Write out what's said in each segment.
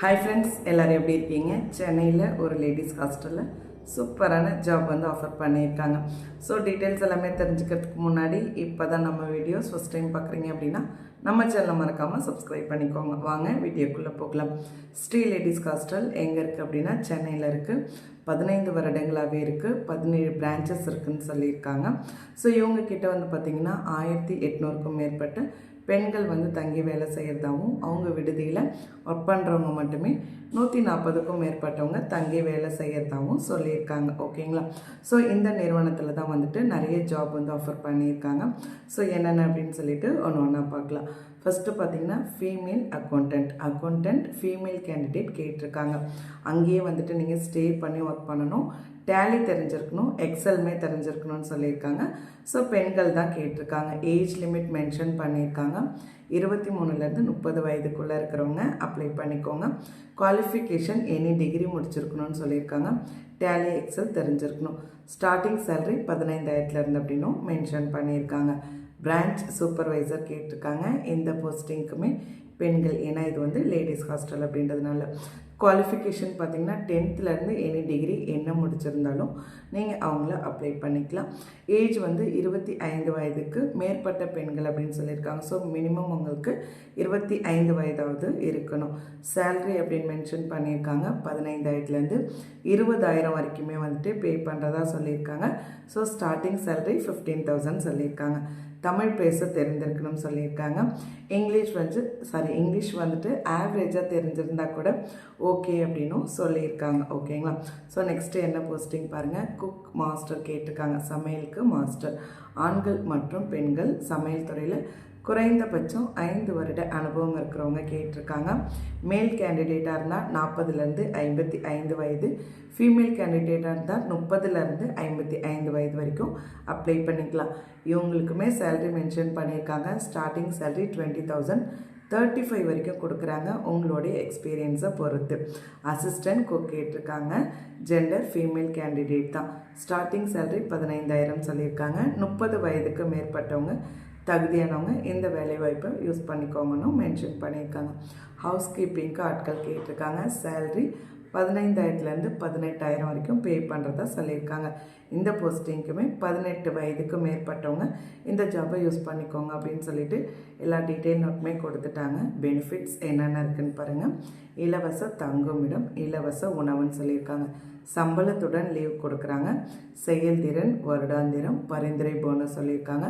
Hi friends எல்லோரும் எப்படி இருக்கீங்க? சென்னையில் ஒரு லேடிஸ் ஹாஸ்டலில் சூப்பரான ஜாப் வந்து ஆஃபர் பண்ணியிருக்காங்க. ஸோ டீட்டெயில்ஸ் எல்லாமே தெரிஞ்சுக்கிறதுக்கு முன்னாடி இப்போ தான் நம்ம வீடியோஸ் ஃபஸ்ட் டைம் பார்க்குறீங்க அப்படின்னா நம்ம சேனலை மறக்காமல் சப்ஸ்கிரைப் பண்ணிக்கோங்க. வாங்க வீடியோக்குள்ளே போகலாம். ஸ்ரீ லேடிஸ் ஹாஸ்டல் எங்கே இருக்குது அப்படின்னா சென்னையில் இருக்குது பதினைந்து வருடங்களாகவே இருக்குது பதினேழு பிரான்ச்சஸ் இருக்குதுன்னு சொல்லியிருக்காங்க. ஸோ இவங்கக்கிட்ட வந்து பார்த்திங்கன்னா ஆயிரத்தி எட்நூறுக்கும் மேற்பட்ட பெண்கள் வந்து தங்கி வேலை செய்கிறதாவும் அவங்க விடுதியில் ஒர்க் பண்ணுறவங்க மட்டுமே நூற்றி நாற்பதுக்கும் மேற்பட்டவங்க தங்கி வேலை செய்கிறதாகவும் சொல்லியிருக்காங்க. ஓகேங்களா ஸோ இந்த நிறுவனத்தில் தான் வந்துட்டு நிறைய ஜாப் வந்து ஆஃபர் பண்ணியிருக்காங்க. ஸோ என்னென்ன அப்படின்னு சொல்லிட்டு ஒன்று ஒன்றா பார்க்கலாம். ஃபஸ்ட்டு பார்த்தீங்கன்னா female accountant accountant female candidate கேட்டிருக்காங்க. அங்கேயே வந்துட்டு நீங்கள் ஸ்டே பண்ணி ஒர்க் பண்ணணும். டேலி தெரிஞ்சிருக்கணும் எக்ஸல்மே தெரிஞ்சிருக்கணும்னு சொல்லியிருக்காங்க. ஸோ பெண்கள் தான் கேட்டிருக்காங்க. ஏஜ் லிமிட் மென்ஷன் பண்ணியிருக்காங்க. இருபத்தி மூணுலேருந்து முப்பது வயதுக்குள்ளே இருக்கிறவங்க அப்ளை பண்ணிக்கோங்க. குவாலிஃபிகேஷன் எனி டிகிரி முடிச்சிருக்கணும்னு சொல்லியிருக்காங்க. டேலி எக்ஸல் தெரிஞ்சிருக்கணும். ஸ்டார்டிங் சேலரி பதினைந்தாயிரத்துலேருந்து அப்படின்னும் மென்ஷன் பண்ணியிருக்காங்க. பிரான்ச் சூப்பர்வைசர் கேட்டிருக்காங்க. எந்த போஸ்டிங்க்குமே பெண்கள் ஏன்னா இது வந்து லேடிஸ் ஹாஸ்டல் அப்படின்றதுனால. குவாலிஃபிகேஷன் பார்த்தீங்கன்னா டென்த்துலேருந்து எனி டிகிரி என்ன முடிச்சிருந்தாலும் நீங்கள் அவங்கள அப்ளை பண்ணிக்கலாம். ஏஜ் வந்து இருபத்தி ஐந்து வயதுக்கு மேற்பட்ட பெண்கள் அப்படின்னு சொல்லியிருக்காங்க. ஸோ மினிமம் உங்களுக்கு இருபத்தி ஐந்து வயதாவது இருக்கணும். சேல்ரி அப்படின்னு மென்ஷன் பண்ணியிருக்காங்க. பதினைந்தாயிரத்துலேருந்து இருபதாயிரம் வரைக்குமே வந்துட்டு பே பண்ணுறதா சொல்லியிருக்காங்க. So starting salary fifteen thousand சொல்லியிருக்காங்க. தமிழ் பேச தெரிஞ்சிருக்கணும்னு சொல்லியிருக்காங்க. இங்கிலீஷ் வந்து சாரி இங்கிலீஷ் வந்துட்டு ஆவரேஜாக தெரிஞ்சிருந்தா கூட ஓகே அப்படின்னும் சொல்லியிருக்காங்க. ஓகேங்களா ஸோ நெக்ஸ்ட்டு என்ன போஸ்டிங் பாருங்கள் குக் மாஸ்டர் கேட்டிருக்காங்க. சமையலுக்கு மாஸ்டர் ஆண்கள் மற்றும் பெண்கள் சமையல் துறையில் குறைந்தபட்சம் ஐந்து வருட அனுபவம் இருக்கிறவங்க கேட்டிருக்காங்க. மேல் கேண்டிடேட்டாக இருந்தால் நாற்பதுலேருந்து ஐம்பத்தி ஐந்து வயது. ஃபீமேல் கேண்டிடேட்டாக இருந்தால் முப்பதுலேருந்து ஐம்பத்தி ஐந்து வயது வரைக்கும் அப்ளை பண்ணிக்கலாம். இவங்களுக்குமே சேலரி மென்ஷன் பண்ணியிருக்காங்க. Starting salary twenty thousand thirty five வரைக்கும் கொடுக்குறாங்க உங்களுடைய எக்ஸ்பீரியன்ஸை பொறுத்து. அசிஸ்டன்ட் குக் கேட்டிருக்காங்க. ஜெண்டர் ஃபீமேல் கேண்டிடேட் தான். ஸ்டார்டிங் சேலரி பதினைந்தாயிரம் சொல்லியிருக்காங்க. முப்பது வயதுக்கு மேற்பட்டவங்க தகுதியானவங்க இந்த வேலைவாய்ப்பை யூஸ் பண்ணிக்கோங்கன்னு மென்ஷன் பண்ணியிருக்காங்க. ஹவுஸ் கீப்பிங்க்கு ஆட்கள் கேட்டிருக்காங்க. சேல்ரி பதினைந்தாயிரத்துலேருந்து பதினெட்டாயிரம் வரைக்கும் பே பண்ணுறதா சொல்லியிருக்காங்க. இந்த போஸ்டிங்க்குமே பதினெட்டு வயதுக்கு மேற்பட்டவங்க இந்த ஜாப்பை யூஸ் பண்ணிக்கோங்க அப்படின்னு சொல்லிட்டு எல்லா டீட்டெயில் நோட்டுமே கொடுத்துட்டாங்க. பெனிஃபிட்ஸ் என்னென்ன இருக்குன்னு பாருங்கள் இலவச தங்குமிடம் இலவச உணவுன்னு சொல்லியிருக்காங்க. சம்பளத்துடன் லீவ் கொடுக்குறாங்க. செயல்திறன் வருடாந்திரம் பரிந்துரை போனஸ் சொல்லியிருக்காங்க.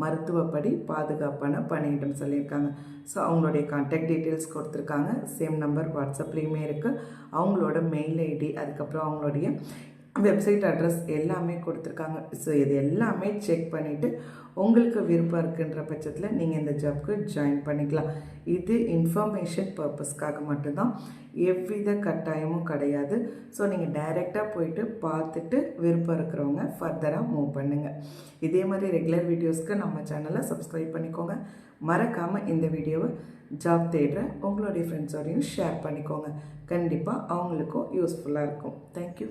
மருத்துவப்படி பாதுகாப்பான பணியிடம் சொல்லியிருக்காங்க. ஸோ அவங்களுடைய கான்டாக்ட் டீட்டெயில்ஸ் கொடுத்துருக்காங்க. சேம் நம்பர் வாட்ஸ்அப்லேயுமே இருக்குது அவங்களோட மெயில் ஐடி அதுக்கப்புறம் அவங்களுடைய வெப்சைட் அட்ரஸ் எல்லாமே கொடுத்துருக்காங்க. ஸோ இது எல்லாமே செக் பண்ணிவிட்டு உங்களுக்கு விருப்பம் இருக்குன்ற பட்சத்தில் நீங்கள் இந்த ஜாப்க்கு ஜாயின் பண்ணிக்கலாம். இது இன்ஃபர்மேஷன் பர்பஸ்க்காக மட்டும்தான். எவ்வித கட்டாயமும் கிடையாது. ஸோ நீங்கள் டைரெக்டாக போயிட்டு பார்த்துட்டு விருப்பம் இருக்கிறவங்க ஃபர்தராக மூவ் பண்ணுங்கள் இதே மாதிரி ரெகுலர் வீடியோஸ்க்கு நம்ம சேனலை சப்ஸ்கிரைப் பண்ணிக்கோங்க. மறக்காமல் இந்த வீடியோவை ஜாப் தேடுற உங்களுடைய ஃப்ரெண்ட்ஸோடையும் ஷேர் பண்ணிக்கோங்க. கண்டிப்பாக அவங்களுக்கும் யூஸ்ஃபுல்லாக இருக்கும். தேங்க்யூ